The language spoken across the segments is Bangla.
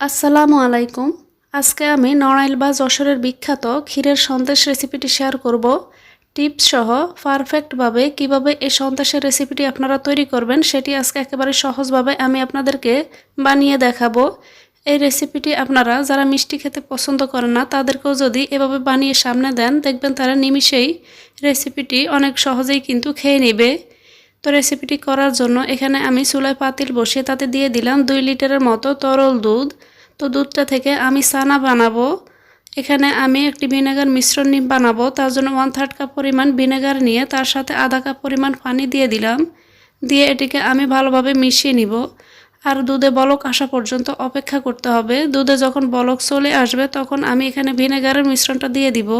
আসসালামু আলাইকুম। আজকে আমি নড়াইল বা যশোরের বিখ্যাত ক্ষীরের সন্দেশ রেসিপিটি শেয়ার করব। টিপস সহ পারফেক্টভাবে কীভাবে এই সন্দেশের রেসিপিটি আপনারা তৈরি করবেন, সেটি আজকে একেবারে সহজভাবে আমি আপনাদেরকে বানিয়ে দেখাবো। এই রেসিপিটি আপনারা যারা মিষ্টি খেতে পছন্দ করেন না, তাদেরকেও যদি এভাবে বানিয়ে সামনে দেন, দেখবেন তারা নিমিষেই রেসিপিটি অনেক সহজেই কিন্তু খেয়ে নেবে। তো রেসিপিটি করার জন্য এখানে আমি চুলায় পাতিল বসিয়ে তাতে দিয়ে দিলাম দুই লিটারের মতো তরল দুধ। তো দুধটা থেকে আমি সানা বানাবো। এখানে আমি একটি ভিনেগার মিশ্রণ বানাবো। তার জন্য ওয়ান থার্ড কাপ পরিমাণ ভিনেগার নিয়ে তার সাথে আধা কাপ পরিমাণ পানি দিয়ে দিলাম। দিয়ে এটিকে আমি ভালোভাবে মিশিয়ে নিব। আর দুধে বলক আসা পর্যন্ত অপেক্ষা করতে হবে। দুধে যখন বলক চলে আসবে তখন আমি এখানে ভিনেগারের মিশ্রণটা দিয়ে দিব।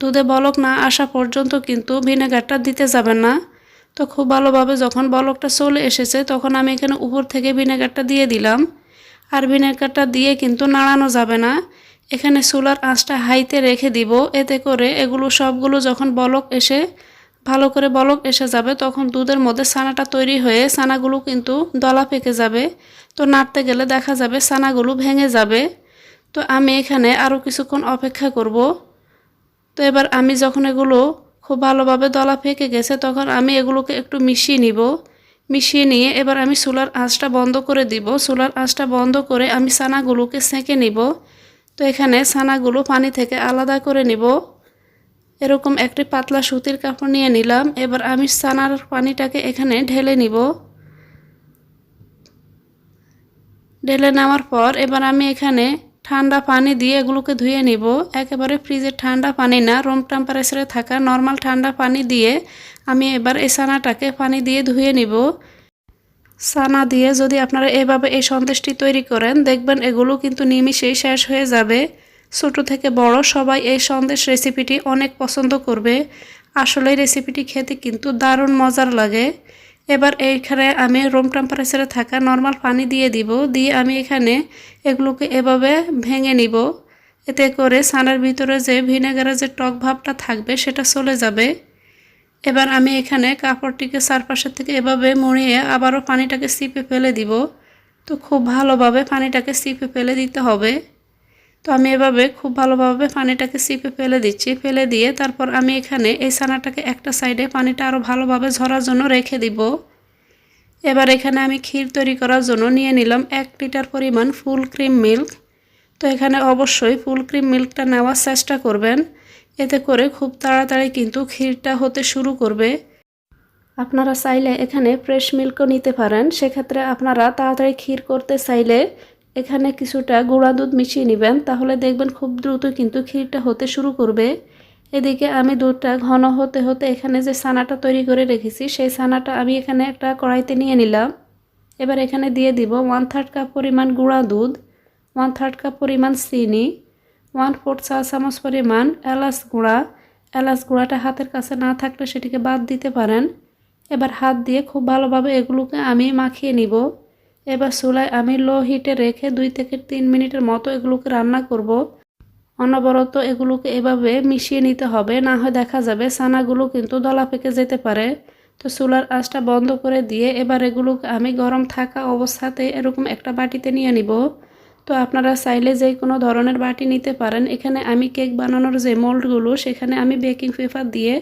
দুধে বলক না আসা পর্যন্ত কিন্তু ভিনেগারটা দিতে যাবে না। তো খুব ভালোভাবে যখন বলকটা চলে এসেছে তখন আমি এখানে উপর থেকে ভিনেগারটা দিয়ে দিলাম। আর ভিনেগারটা দিয়ে কিন্তু নাড়ানো যাবে না। এখানে চুলার আঁচটা হাইতে রেখে দিব। এতে করে এগুলো সবগুলো যখন বলক এসে, ভালো করে বলক এসে যাবে, তখন দুধের মধ্যে ছানাটা তৈরি হয়ে ছানাগুলো কিন্তু দলা পেকে যাবে। তো নাড়তে গেলে দেখা যাবে ছানাগুলো ভেঙে যাবে। তো আমি এখানে আরও কিছুক্ষণ অপেক্ষা করব। তো এবার আমি যখন এগুলো খুব ভালোভাবে দলা পেকে গেছে, তখন আমি এগুলোকে একটু মিশিয়ে নিব। মিশিয়ে নিয়ে এবার আমি চুলার আঁচটা বন্ধ করে দিব। চুলার আঁচটা বন্ধ করে আমি ছানাগুলোকে সেঁকে নিব। তো এখানে ছানাগুলো পানি থেকে আলাদা করে নিব। এরকম একটি পাতলা সুতির কাপড় নিয়ে নিলাম। এবার আমি ছানার পানিটাকে এখানে ঢেলে নিব। ঢেলে নেওয়ার পর এবার আমি এখানে ঠান্ডা পানি দিয়ে এগুলোকে ধুয়ে নিব। একেবারে ফ্রিজের ঠান্ডা পানি না, রুম টেম্পারেচারে থাকা নর্মাল ঠান্ডা পানি দিয়ে আমি এবার এই ছানাটাকে পানি দিয়ে ধুয়ে নিব। ছানা দিয়ে যদি আপনারা এভাবে এই সন্দেশটি তৈরি করেন, দেখবেন এগুলো কিন্তু নিমিশেই শেষ হয়ে যাবে। ছোট থেকে বড় সবাই এই সন্দেশ রেসিপিটি অনেক পছন্দ করবে। আসলে রেসিপিটি খেতে কিন্তু দারুণ মজার লাগে। এবার এইখানে আমি রুম টেম্পারেচারে থাকা নর্মাল পানি দিয়ে দিব, দিয়ে আমি এখানে এগুলোকে এভাবে ভেঙে নিব। এতে করে ছানার ভিতরে যে ভিনেগারের যে টক ভাবটা থাকবে সেটা চলে যাবে। এবার আমি এখানে কাপড়টিকে চারপাশের থেকে এভাবে মুড়িয়ে আবারও পানিটাকে সিপে ফেলে দিব। তো খুব ভালোভাবে পানিটাকে সিপে ফেলে দিতে হবে। তো আমি এভাবে খুব ভালোভাবে পানিটাকে সিপে ফেলে দিচ্ছি। ফেলে দিয়ে তারপর আমি এখানে এই ছানাটাকে একটা সাইডে পানিটা আরও ভালোভাবে ঝরার জন্য রেখে দিব। এবার এখানে আমি ক্ষীর তৈরি করার জন্য নিয়ে নিলাম এক লিটার পরিমাণ ফুল ক্রিম মিল্ক। তো এখানে অবশ্যই ফুল ক্রিম মিল্কটা নেওয়ার চেষ্টা করবেন। এতে করে খুব তাড়াতাড়ি কিন্তু ক্ষীরটা হতে শুরু করবে। আপনারা চাইলে এখানে ফ্রেশ মিল্কও নিতে পারেন। সেক্ষেত্রে আপনারা তাড়াতাড়ি ক্ষীর করতে চাইলে এখানে কিছুটা গুঁড়া দুধ মিশিয়ে নেবেন, তাহলে দেখবেন খুব দ্রুত কিন্তু ক্ষীরটা হতে শুরু করবে। এদিকে আমি দুধটা ঘন হতে হতে এখানে যে ছানাটা তৈরি করে রেখেছি, সেই ছানাটা আমি এখানে একটা কড়াইতে নিয়ে নিলাম। এবার এখানে দিয়ে দিব ওয়ান থার্ড কাপ পরিমাণ গুঁড়া দুধ ওয়ান থার্ড কাপ পরিমাণ চিনি ওয়ান ফোর্থ চা চামচ পরিমাণ এলাচ গুঁড়া। এলাচ গুঁড়াটা হাতের কাছে না থাকলে সেটিকে বাদ দিতে পারেন। এবার হাত দিয়ে খুব ভালোভাবে এগুলোকে আমি মাখিয়ে নিব। এবার চুলায় আমি লো হিটে রেখে দুই থেকে তিন মিনিটের মতো এগুলোকে রান্না করব। অনবরত এগুলোকে এভাবে মিশিয়ে নিতে হবে, না হয় দেখা যাবে ছানাগুলো কিন্তু দলা পেকে যেতে পারে। তো চুলার আঁচটা বন্ধ করে দিয়ে এবার এগুলোকে আমি গরম থাকা অবস্থাতে এরকম একটা বাটিতে নিয়ে নিব। তো আপনারা চাইলে যে কোনো ধরনের বাটি নিতে পারেন। এখানে আমি কেক বানানোর যে মোল্ডগুলো, সেখানে আমি বেকিং পেপার দিয়ে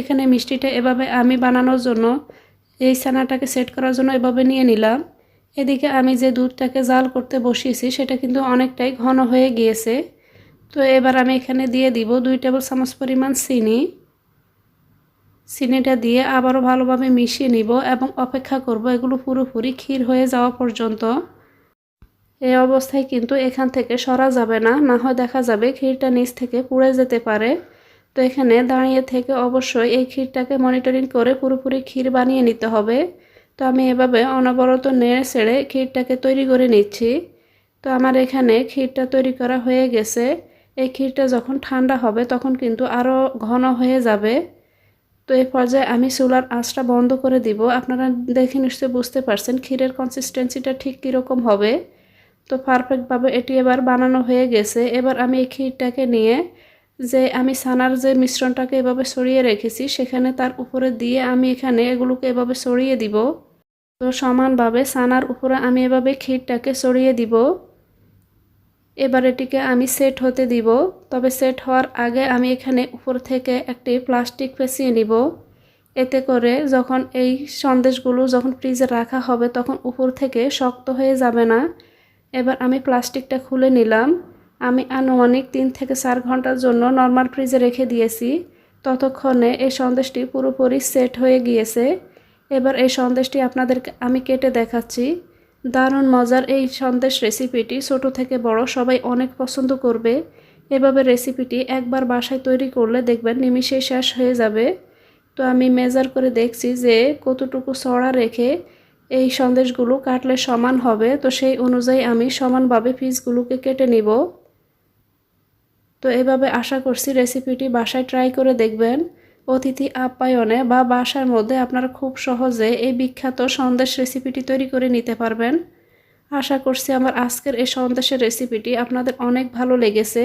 এখানে মিষ্টিটা এভাবে আমি বানানোর জন্য, এই ছানাটাকে সেট করার জন্য এভাবে নিয়ে নিলাম। এদিকে আমি যে দুধটাকে জাল করতে বসিয়েছি, সেটা কিন্তু অনেকটাই ঘন হয়ে গিয়েছে। তো এবার আমি এখানে দিয়ে দিব দুই টেবিল চামচ পরিমাণ চিনি। চিনিটা দিয়ে আবারও ভালোভাবে মিশিয়ে নিব এবং অপেক্ষা করব এগুলো পুরোপুরি ক্ষীর হয়ে যাওয়া পর্যন্ত। এই অবস্থায় কিন্তু এখান থেকে সরা যাবে না না হয় দেখা যাবে ক্ষীরটা নিচ থেকে পুড়ে যেতে পারে। তো এখানে দাঁড়িয়ে থেকে অবশ্যই এই ক্ষীরটাকে মনিটরিং করে পুরোপুরি ক্ষীর বানিয়ে নিতে হবে। তো আমি এভাবে অনবরত নেড়ে ছেড়ে ক্ষীরটাকে তৈরি করে নিচ্ছি। তো আমার এখানে ক্ষীরটা তৈরি করা হয়ে গেছে। এই ক্ষীরটা যখন ঠান্ডা হবে তখন কিন্তু আরও ঘন হয়ে যাবে। তো এই পর্যায়ে আমি চুলার আঁচটা বন্ধ করে দিব। আপনারা দেখে নিশ্চয়ই বুঝতে পারছেন ক্ষীরের কনসিস্টেন্সিটা ঠিক কীরকম হবে। তো পারফেক্টভাবে এটি এবার বানানো হয়ে গেছে। এবার আমি এই ক্ষীরটাকে নিয়ে যে আমি ছানার যে মিশ্রণটাকে এভাবে সরিয়ে রেখেছি, সেখানে তার উপরে দিয়ে আমি এখানে এগুলোকে এভাবে সরিয়ে দিব। তো সমানভাবে ছানার উপরে আমি এভাবে ক্ষীরটাকে সরিয়ে দিব। এবার এটিকে আমি সেট হতে দিব। তবে সেট হওয়ার আগে আমি এখানে উপর থেকে একটি প্লাস্টিক পেঁচিয়ে নিব। এতে করে যখন এই সন্দেশগুলো যখন ফ্রিজে রাখা হবে, তখন উপর থেকে শক্ত হয়ে যাবে না। এবার আমি প্লাস্টিকটা খুলে নিলাম। আমি আনুমানিক তিন থেকে চার ঘণ্টার জন্য নর্মাল ফ্রিজে রেখে দিয়েছি। ততক্ষণে এই সন্দেশটি পুরোপুরি সেট হয়ে গিয়েছে। এবার এই সন্দেশটি আপনাদেরকে আমি কেটে দেখাচ্ছি। দারুণ মজার এই সন্দেশ রেসিপিটি ছোট থেকে বড় সবাই অনেক পছন্দ করবে। এভাবে রেসিপিটি একবার বাসায় তৈরি করলে দেখবেন নিমিষেই শেষ হয়ে যাবে। তো আমি মেজার করে দেখছি যে কতটুকু সড়া রেখে এই সন্দেশগুলো কাটলে সমান হবে। তো সেই অনুযায়ী আমি সমানভাবে পিসগুলোকে কেটে নিব। তো এভাবে আশা করছি রেসিপিটি বাসায় ট্রাই করে দেখবেন। অতিথি আপ্যায়নে বা বাসার মধ্যে আপনারা খুব সহজে এই বিখ্যাত সন্দেশ রেসিপিটি তৈরি করে নিতে পারবেন। আশা করছি আমার আজকের এই সন্দেশের রেসিপিটি আপনাদের অনেক ভালো লেগেছে।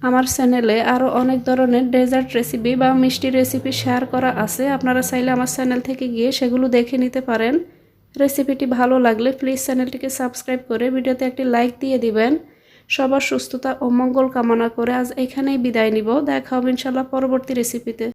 আমার চ্যানেলে আরও অনেক ধরনের ডেজার্ট রেসিপি বা মিষ্টি রেসিপি শেয়ার করা আছে। আপনারা চাইলে আমার চ্যানেল থেকে গিয়ে সেগুলো দেখে নিতে পারেন। রেসিপিটি ভালো লাগলে প্লিজ চ্যানেলটিকে সাবস্ক্রাইব করে ভিডিওতে একটি লাইক দিয়ে দিবেন। সবার সুস্থতা ও মঙ্গল কামনা করে আজ এখানেই বিদায় নিব। দেখা হবে ইনশাল্লাহ পরবর্তী রেসিপিতে